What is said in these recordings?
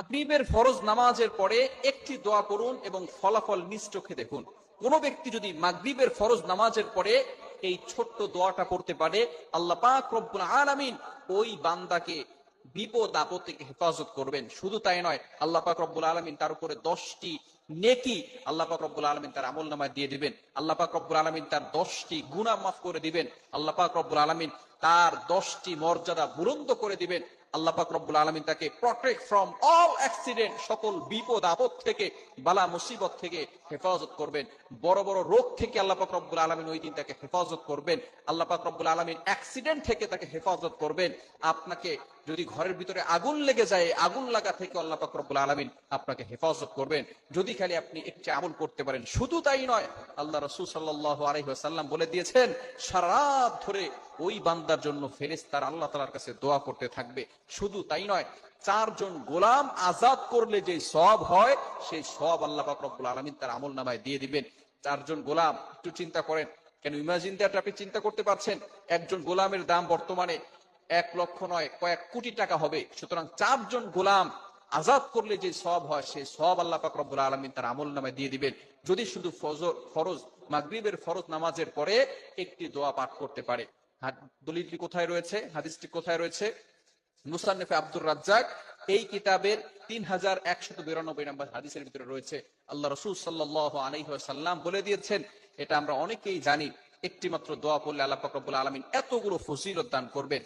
মাগরিবের ফরজ নামাজের পরে একটি দোয়া পড়ুন এবং ফলাফল নিজ চোখে দেখুন। কোন ব্যক্তি যদি মাগরিবের ফরজ নামাজের পরে এই ছোট্ট দোয়াটা পড়তে পারে, আল্লাহ পাক রব্বুল আলামিন ওই বান্দাকে বিপদ আপদ থেকে হেফাজত করবেন। শুধু তাই নয়, আল্লাহ পাক রব্বুল আলামিন তার উপরে দশটি নেকি আল্লাহ পাক রব্বুল আলামিন তার আমল নামায় দিয়ে দিবেন। আল্লাহ পাক রব্বুল আলামিন তার দশটি গুনাহ মাফ করে দিবেন। আল্লাহ পাক রব্বুল আলামিন তার দশটি মর্যাদা বুলন্দ করে দিবেন। আল্লাহ পাক রব্বুল আলামিন তাকে প্রটেক্ট ফ্রম অল অ্যাক্সিডেন্ট সকল বিপদ, আপদ থেকে, বালা, মুসিবত থেকে হেফাজত করবেন। বড় বড় রোগ থেকে আল্লাহ পাক রব্বুল আলামিন ওই দিন তাকে হেফাজত করবেন। আল্লাহ পাক রব্বুল আলামিন অ্যাক্সিডেন্ট থেকে তাকে হেফাজত করবেন। আপনাকে যদি ঘরের ভিতরে আগুন লেগে যায়, আগুন লাগা থেকে আল্লাহ পাক রব্বুল আলামিন আপনাকে হেফাজত করবেন। যদি খালি আপনি একটি আমল করতে পারেন, শুধু তাই নয়, আল্লাহ রাসূল সাল্লাল্লাহু আলাইহি বলে দিয়েছেন, সারা ধরে ওই বান্দার জন্য ফেরেশতার আল্লাহ তাআলার কাছে দোয়া করতে থাকবে। শুধু তাই নয়, চারজন গোলাম আজাদ করলে যে সব হয়, সেই সব আল্লাহ পাক রব্বুল আলামিন তার আমল নামায় দিয়ে দিবেন। চারজন গোলাম, একটু চিন্তা করেন। কেন ইমাজিন দ্যাট আপনি চিন্তা করতে পারছেন? একজন গোলামের দাম বর্তমানে এক লক্ষ নয়, কয়েক কোটি টাকা হবে। সুতরাং চারজন গোলাম আজাদ করলে যে সব হয়, সেই সব আল্লাহ পাক রব্বুল আলামিন তার আমল নামায় দিয়ে দিবেন। যদি শুধু ফরজ, মাগরিবের ফরজ নামাজের পরে একটি দোয়া পাঠ করতে পারে। দলিলটি কোথায় রয়েছে? হাদিসটি কোথায় রয়েছে? মুসান্নেফে আব্দুর রাজ্জাক, এই কিতাবের তিন হাজার একশত বিরানব্বই নম্বর হাদিসের ভিতরে রয়েছে। আল্লাহ রসুল সাল্লাহ আলহিহাল্লাম বলে দিয়েছেন, এটা আমরা অনেকেই জানি একটি মাত্র দোয়া পড়লে আল্লাহ ফকরবুল আলমিন এতগুলো ফজিলত দান করবেন।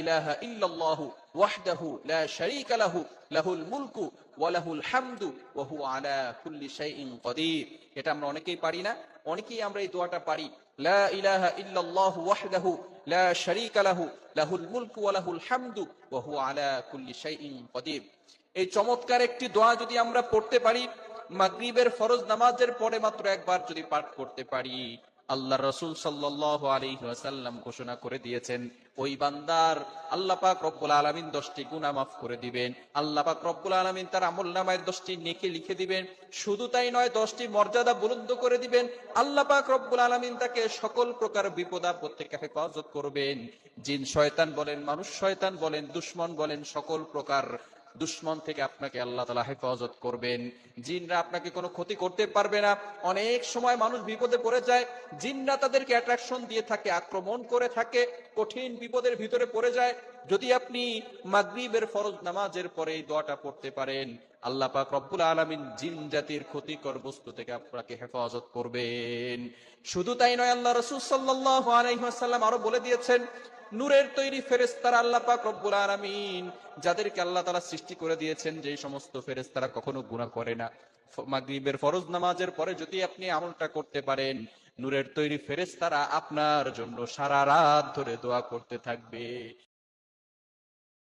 ইলাহা ইল্লাল্লাহু ওয়াহদাহু লা শারীকা লাহু, লাহুল মুলকু ওয়া লাহুল হামদু ওয়া হুয়া আলা কুল্লি শাইইন কদির। এটা আমরা অনেকেই পারি না, অনেকেই আমরা এই দোয়াটা পারি। ইলাহা ইল্লাল্লাহু ওয়াহদাহু লা শারীকা লাহু, লাহুল মুলকু ওয়া লাহুল হামদু ওয়া হুয়া আলা কুল্লি শাইইন কদির। এই চমৎকার একটি দোয়া যদি আমরা পড়তে পারি, মাগরিবের ফরজ নামাজের পরে মাত্র একবার যদি পাঠ করতে পারি আল্লাহ রসুল সাল্লাহ আলহিহাসাল্লাম ঘোষণা করে দিয়েছেন ওই বান্দার আল্লাহ পাক রব্বুল আলমিন দশটি গুণা মাফ করে দিবেন। আল্লাহ পাক রব্বুল আলমিন তার আমল নামায় দশটি নেকে লিখে দিবেন। শুধু তাই নয়, দশটি মর্যাদা বুলন্দ করে দিবেন। আল্লাহ পাক রব্বুল আলমিন তাকে সকল প্রকার বিপদা থেকে হেফাজত করবেন। জিন শয়তান বলেন, মানুষ শয়তান বলেন, দুশ্মন বলেন, সকল প্রকার দুশ্মন থেকে আপনাকে আল্লাহ তালা হেফাজত করবেন। জিনরা আপনাকে কোনো ক্ষতি করতে পারবে না। অনেক সময় মানুষ বিপদে পড়ে যায়, জিনরা তাদেরকে অ্যাট্রাকশন দিয়ে থাকে, আক্রমণ করে থাকে, কঠিন বিপদের ভিতরে পড়ে যায়। যদি আপনি মাগরীবের ফরজ নামাজের পরে এই দোয়াটা পড়তে পারেন আল্লাহ পাক রব্বুল আলামিন জিন জাতির ক্ষতিকর বস্তু থেকে আপনাকে হেফাজত করবেন। শুধু তাই নয়, আল্লাহ রসুল আলাইহি আরও বলে দিয়েছেন, নূরের তৈরি ফেরেস্তারা আল্লাহ পাক রব্বুল আলামিন যাদেরকে আল্লাহ তাআলা সৃষ্টি করে দিয়েছেন যে সমস্ত ফেরেস্তারা কখনো গুনাহ করে না। মাগরিবের ফরজ নামাজের পরে যদি আপনি আমলটা করতে পারেন, নূরের তৈরি ফেরেস্তারা আপনার জন্য সারা রাত ধরে দোয়া করতে থাকবে।